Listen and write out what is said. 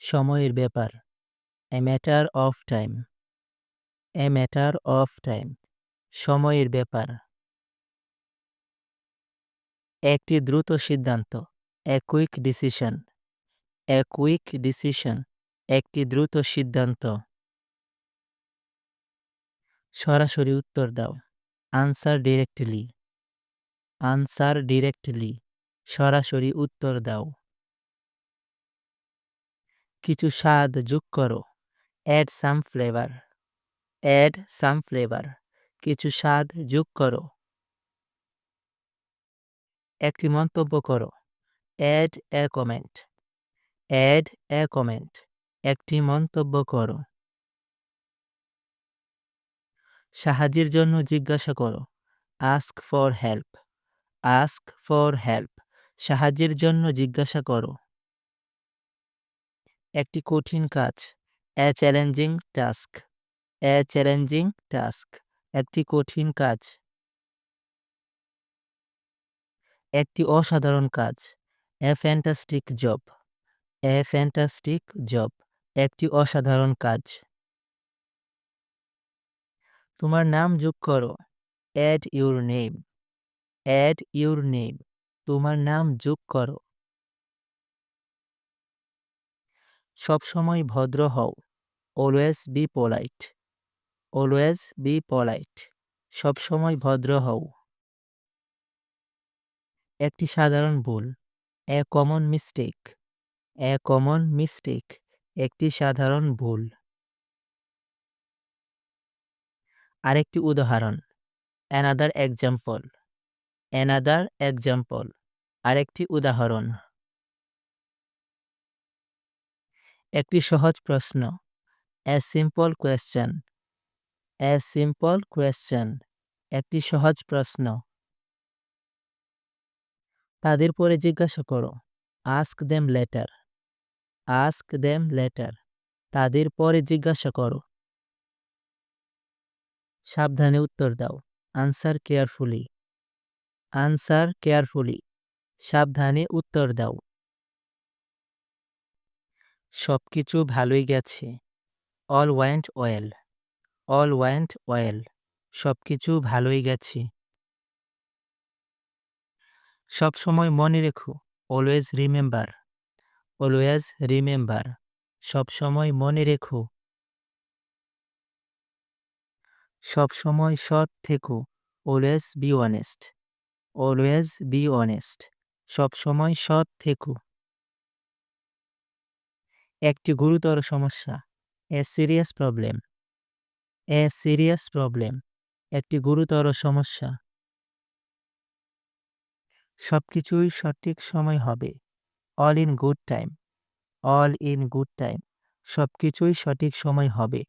সময়ের ব্যাপার। A matter of time a matter of time সময়ের ব্যাপার। একটি দ্রুত সিদ্ধান্ত। A quick decision a quick decision একটি দ্রুত সিদ্ধান্ত। সরাসরি উত্তর দাও। আনসার ডিরেক্টলি আনসার ডিরেক্টলি সরাসরি উত্তর দাও। কিছু স্বাদ যোগ করো। Add some flavour add some flavour কিছু স্বাদ যোগ করো। একটি মন্তব্য করো। Add a comment add a comment একটি মন্তব্য করো। সাহায্যের জন্য জিজ্ঞাসা করো। Ask for help ask for help সাহায্যের জন্য জিজ্ঞাসা করো। একটি কঠিন কাজ। A challenging task a challenging task একটি কঠিন কাজ। একটি অসাধারণ কাজ। A fantastic job a fantastic job একটি অসাধারণ কাজ। তোমার নাম যোগ করো। Add your name add your name তোমার নাম যোগ করো। সবসময় ভদ্র হও। Always be polite always be polite সবসময় ভদ্র হও। একটি সাধারণ ভুল। A common mistake a common mistake একটি সাধারণ ভুল। আরেকটি উদাহরণ। অ্যানাদার এক্সাম্পল অ্যানাদার এক্সাম্পল আরেকটি উদাহরণ। একটি সহজ প্রশ্ন। A simple question a simple question একটি সহজ প্রশ্ন। তাদের পরে জিজ্ঞাসা করো। Ask them later ask them later তাদের পরে জিজ্ঞাসা করো। সাবধানে উত্তর দাও। আনসার কেয়ারফুলি আনসার কেয়ারফুলি সাবধানে উত্তর দাও। সবকিছু ভালোই গেছে। All went well all went well সব কিছু ভালোই গেছে। সবসময় মনে রেখো অলওয়েজ রিমেম্বার অলওয়েজ রিমেম্বার সব সময় মনে রেখো। সব সময় সৎ থেকো always be honest always be honest সবসময় সৎ থেকো। একটি গুরুতর সমস্যা a serious problem a serious problem একটি গুরুতর সমস্যা। সব কিছুই সঠিক সময় হবে। All in good time all in good time সব কিছুই সঠিক সময় হবে।